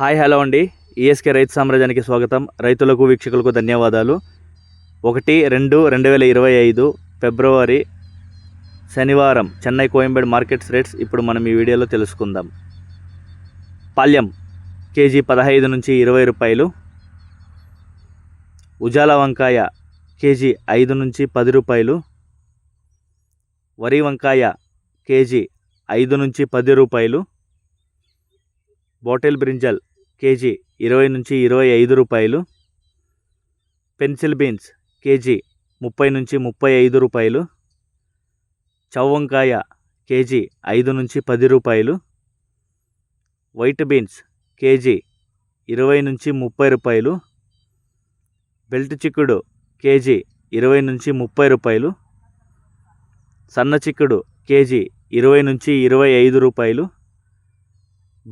Hi hello అండి. ESK రైతు సామ్రాజ్యానికి స్వాగతం. రైతులకు వీక్షకులకు ధన్యవాదాలు. ఒకటి రెండు రెండు వేల ఇరవై ఐదు ఫిబ్రవరి శనివారం చెన్నై కోయంబేడ్ మార్కెట్స్ రేట్స్ ఇప్పుడు మనం ఈ వీడియోలో తెలుసుకుందాం. పాల్యం కేజీ పదహైదు నుంచి ఇరవై రూపాయలు. ఉజాల వంకాయ కేజీ ఐదు నుంచి పది రూపాయలు. వరి వంకాయ కేజీ ఐదు నుంచి పది రూపాయలు. బాటిల్ బ్రింజల్ కేజీ ఇరవై నుంచి ఇరవై ఐదు రూపాయలు. పెన్సిల్ బీన్స్ కేజీ ముప్పై నుంచి ముప్పై ఐదు రూపాయలు. చౌవంకాయ కేజీ ఐదు నుంచి పది రూపాయలు. వైట్ బీన్స్ కేజీ ఇరవై నుంచి ముప్పై రూపాయలు. బెల్ట్ చిక్కుడు కేజీ ఇరవై నుంచి ముప్పై రూపాయలు. సన్న చిక్కుడు కేజీ ఇరవై నుంచి ఇరవై ఐదు రూపాయలు.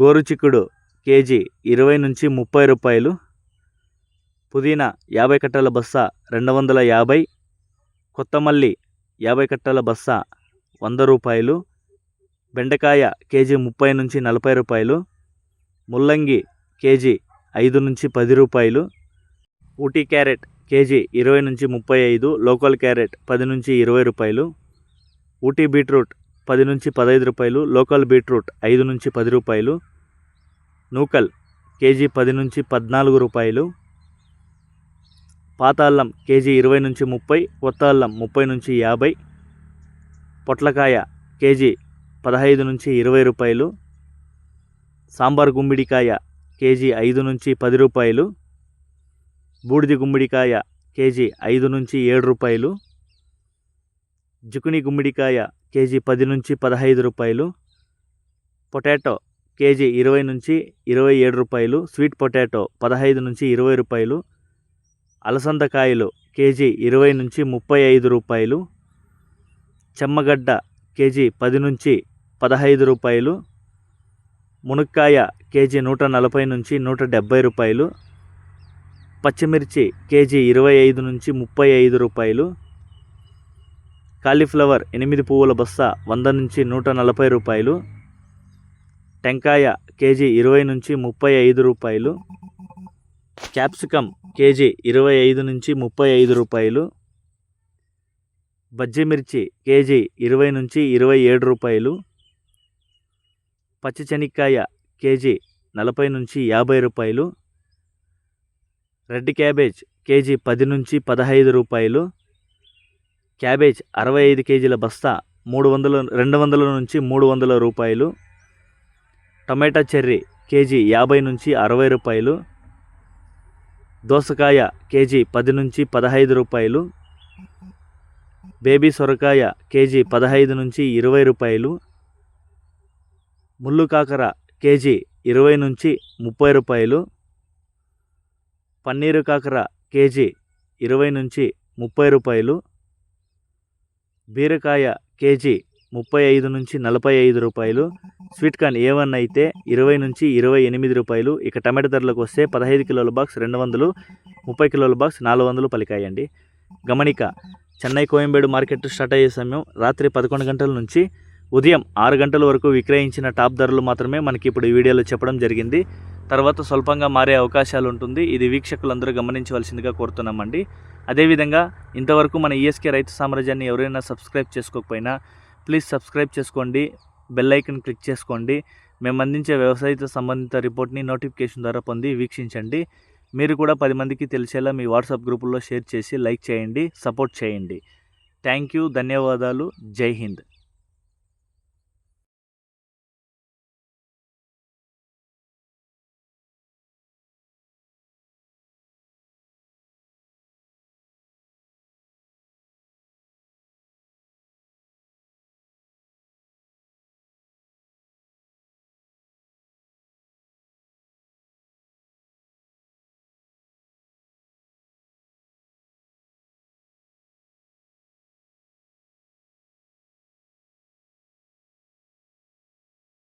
గోరు చిక్కుడు కేజీ ఇరవై నుంచి ముప్పై రూపాయలు. పుదీనా యాభై కట్టల బస్తా రెండు వందల యాభై. కొత్తమల్లి యాభై కట్టల బస్తా వంద రూపాయలు. బెండకాయ కేజీ ముప్పై నుంచి నలభై రూపాయలు. ముల్లంగి కేజీ ఐదు నుంచి పది రూపాయలు. ఊటీ క్యారెట్ కేజీ ఇరవై నుంచి ముప్పై ఐదు. లోకల్ క్యారెట్ పది నుంచి ఇరవై రూపాయలు. ఊటీ బీట్రూట్ పది నుంచి పదహైదు రూపాయలు. లోకల్ బీట్రూట్ ఐదు నుంచి పది రూపాయలు. నూకల్ కేజీ పది నుంచి పద్నాలుగు రూపాయలు. పాత అల్లం కేజీ ఇరవై నుంచి ముప్పై కొత్త అల్లం ముప్పై నుంచి యాభై. పొట్లకాయ కేజీ పదహైదు నుంచి ఇరవై రూపాయలు. సాంబార్ గుమ్మిడికాయ కేజీ ఐదు నుంచి పది రూపాయలు. బూడిది గుమ్మిడికాయ కేజీ ఐదు నుంచి ఏడు రూపాయలు. జుకుని గుమ్మిడికాయ కేజీ పది నుంచి పదహైదు రూపాయలు. పొటాటో కేజీ ఇరవై నుంచి ఇరవై ఏడు రూపాయలు స్వీట్ పొటాటో పదహైదు నుంచి ఇరవై రూపాయలు అలసందకాయలు కేజీ ఇరవై నుంచి ముప్పై ఐదు రూపాయలు చెమ్మగడ్డ కేజీ పది నుంచి పదహైదు రూపాయలు మునక్కాయ కేజీ నూట నలభై నుంచి నూట డెబ్భై రూపాయలు పచ్చిమిర్చి కేజీ ఇరవై ఐదు నుంచి ముప్పై ఐదు రూపాయలు కాలీఫ్లవర్ ఎనిమిది పువ్వుల బస్తా వంద నుంచి నూట నలభై రూపాయలు టెంకాయ కేజీ ఇరవై నుంచి ముప్పై ఐదు రూపాయలు క్యాప్సికమ్ కేజీ ఇరవై ఐదు నుంచి ముప్పై ఐదు రూపాయలు బజ్జిమిర్చి కేజీ ఇరవై నుంచి ఇరవై ఏడు రూపాయలు పచ్చిశనక్కాయ కేజీ నలభై నుంచి యాభై రూపాయలు రెడ్ క్యాబేజ్ కేజీ పది నుంచి పదహైదు రూపాయలు క్యాబేజ్ అరవై ఐదు కేజీల బస్తా మూడు వందల రెండు వందల నుంచి మూడు వందల రూపాయలు టమాటా చెర్రీ కేజీ యాభై నుంచి అరవై రూపాయలు దోసకాయ కేజీ పది నుంచి పదహైదు రూపాయలు బేబీ సొరకాయ కేజీ పదహైదు నుంచి ఇరవై రూపాయలు ముళ్ళు కాకర కేజీ ఇరవై నుంచి ముప్పై రూపాయలు పన్నీరు కాకర కేజీ ఇరవై నుంచి ముప్పై రూపాయలు బీరకాయ కేజీ ముప్పై ఐదు నుంచి నలభై ఐదు రూపాయలు స్వీట్ కార్న్ ఏ వన్ అయితే ఇరవై నుంచి ఇరవై ఎనిమిది రూపాయలు. ఇక టమాటో ధరలకు వస్తే పదహైదు కిలోల బాక్స్ రెండు వందలు ముప్పై కిలోల బాక్స్ నాలుగు వందలు పలికాయండి. గమనిక చెన్నై కోయంబేడు మార్కెట్ స్టార్ట్ అయ్యే సమయం రాత్రి పదకొండు గంటల నుంచి ఉదయం ఆరు గంటల వరకు విక్రయించిన టాప్ ధరలు మాత్రమే మనకి ఇప్పుడు ఈ వీడియోలో చెప్పడం జరిగింది. తర్వాత స్వల్పంగా మారే అవకాశాలు ఉంటుంది. ఇది వీక్షకులందరూ గమనించవలసిందిగా కోరుతున్నామండి. అదేవిధంగా ఇంతవరకు మన ఈఎస్కే రైతు సామ్రాజ్యాన్ని ఎవరైనా సబ్స్క్రైబ్ చేసుకోకపోయినా ప్లీజ్ సబ్స్క్రైబ్ చేసుకోండి. బెల్ ఐకన్ క్లిక్ చేసుకోండి. మేము అందించే వ్యవసాయతో సంబంధిత రిపోర్ట్ని నోటిఫికేషన్ ద్వారా పొంది వీక్షించండి. మీరు కూడా పది మందికి తెలిసేలా మీ వాట్సాప్ గ్రూపుల్లో షేర్ చేసి లైక్ చేయండి సపోర్ట్ చేయండి. థ్యాంక్ యూ ధన్యవాదాలు. జై హింద్.